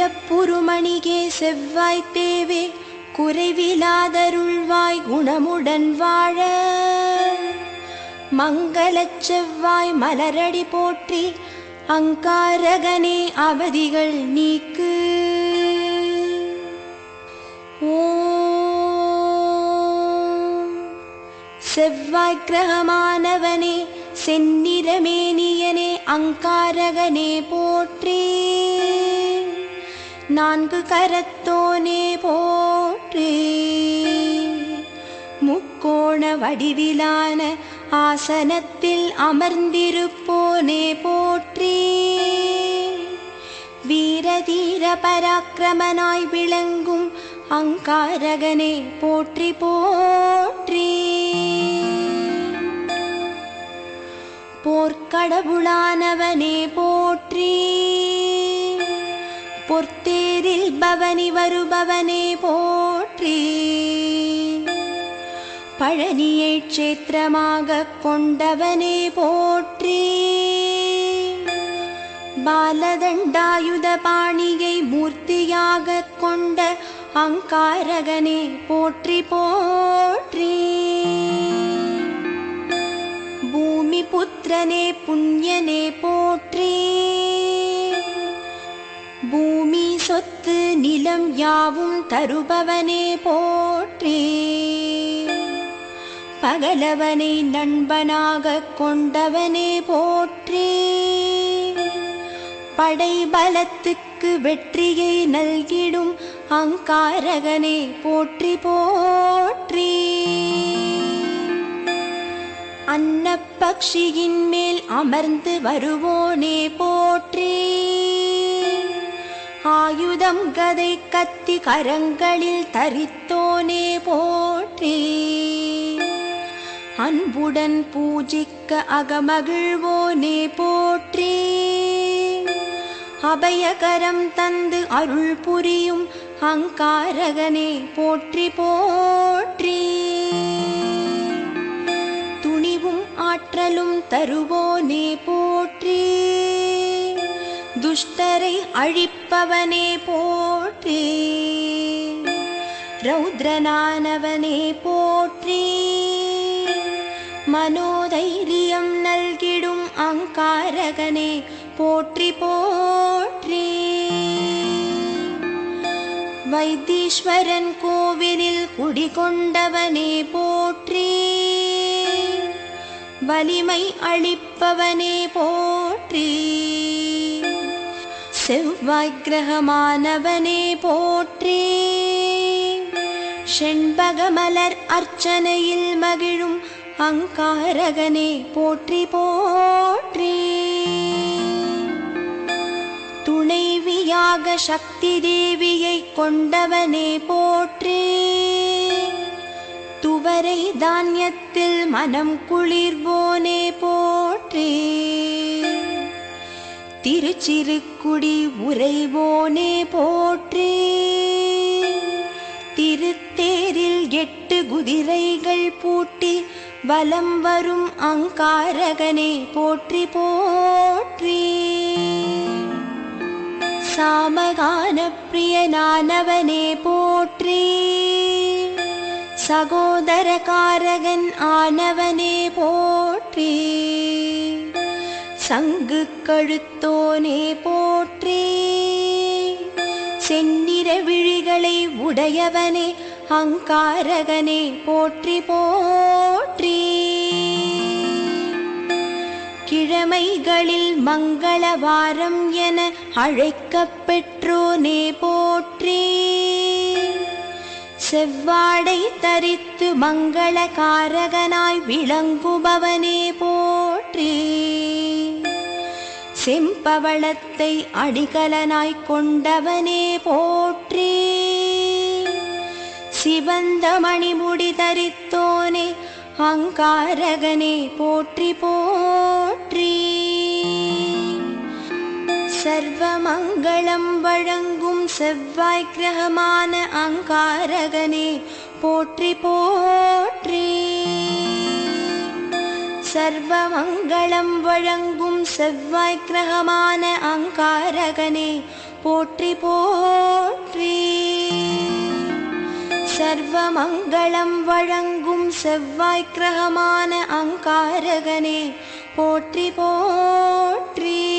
வீரப்புருமணிகே செவ்வாய் தேவே குறைவிலாதருள்வாய் குணமுடன் வாழ. மங்களச் செவ்வாய் மலரடி போற்றி அங்காரகனே அவதிகள் நீக்கு. செவ்வாய் கிரகமானவனே செந்நிறமேனியனே அங்காரகனே போற்றே. நான்கு கரத்தோனே போற்றே. முக்கோண வடிவிலான ஆசனத்தில் அமர்ந்திருப்போனே போற்றே. வீரதீர பராக்கிரமனாய் விளங்கும் அங்காரகனே போற்றி போற்றி. போர்க்கடவுளானவனே தருபவனே போற்றி. பழனியை க்ஷேத்திரமாக கொண்டவனே போற்றி. பாலதண்டாயுத பாணியை மூர்த்தியாக கொண்ட அங்காரகனே போற்றி போற்றி. பூமி புத்திரனே புண்ணியனே போற்றி. சொத்து நிலம் யாவும் தருபவனே போற்றே. பகலவனை நண்பனாக கொண்டவனே போற்றே. படை பலத்துக்கு வெற்றியை நல்கிடும் அங்காரகனே போற்றி போற்றி. அன்னப்பக்ஷியின் மேல் அமர்ந்து வருவோனே போற்றே. ஆயுதம் கதை கத்தி கரங்களில் தரித்தோனே போற்றி. அன்புடன் பூஜிக்க அகமகிழ்வோனே போற்றி. அபயகரம் தந்து அருள் புரியும் அங்காரகனே போற்றி போற்றி. துணிவும் ஆற்றலும் தருவோனே போற்றி. துஷ்டரை அழிப்பவனே போற்றி. ரௌத்ரனானவனே போற்றி. மனோதைரியம் நல்கிடும் அங்காரகனே போற்றி போற்றி. வைத்தீஸ்வரன் கோவிலில் குடிகொண்டவனே போற்றி. வலிமை அளிப்பவனே போற்றி. செவ்வாய் கிரகமானவனே போற்றி. செண்பகமலர் அர்ச்சனையில் மகிழும் அங்காரகனே போற்றி போற்றி. துணைவியாக சக்தி தேவியை கொண்டவனே போற்றி. துவரை தானியத்தில் மனம் குளிர்வோனே போற்றே. திருச்சிறுக்குடி உறைவோனே போற்றி. திருத்தேரில் எட்டு குதிரைகள் பூட்டி வலம் வரும் அங்காரகனே போற்றி போற்றி. சாமகான பிரியனானவனே போற்றி. சகோதரகாரகன் ஆனவனே போற்றி. சங்கு கழுத்தோனே போற்றே. செந்நிற விழிகளை உடையவனே அங்காரகனே போற்றி போற்றி. கிழமைகளில் மங்கள வாரம் என அழைக்கப் பெற்றோனே போற்றி. செவ்வாடை தரித்து மங்களகாரகனாய் விளங்குபவனே போற்றி. செம்பவளத்தை அடிகலனாய் கொண்டவனே போற்றி. சிவந்த மணிமுடி தரித்தோனே அங்காரகனே போற்றி போற்றி. சர்வமங்களம் வழங்கும் செவ்வாய் கிரகமான அங்காரகனே போற்றி போற்றி. சர்வமங்களம் வழங்கும் செவ்வாய் கிரகமான அங்காரகனே போற்றி போற்றி. சர்வமங்களம் வழங்கும் செவ்வாய் கிரகமான அங்காரகனே போற்றி போற்றி.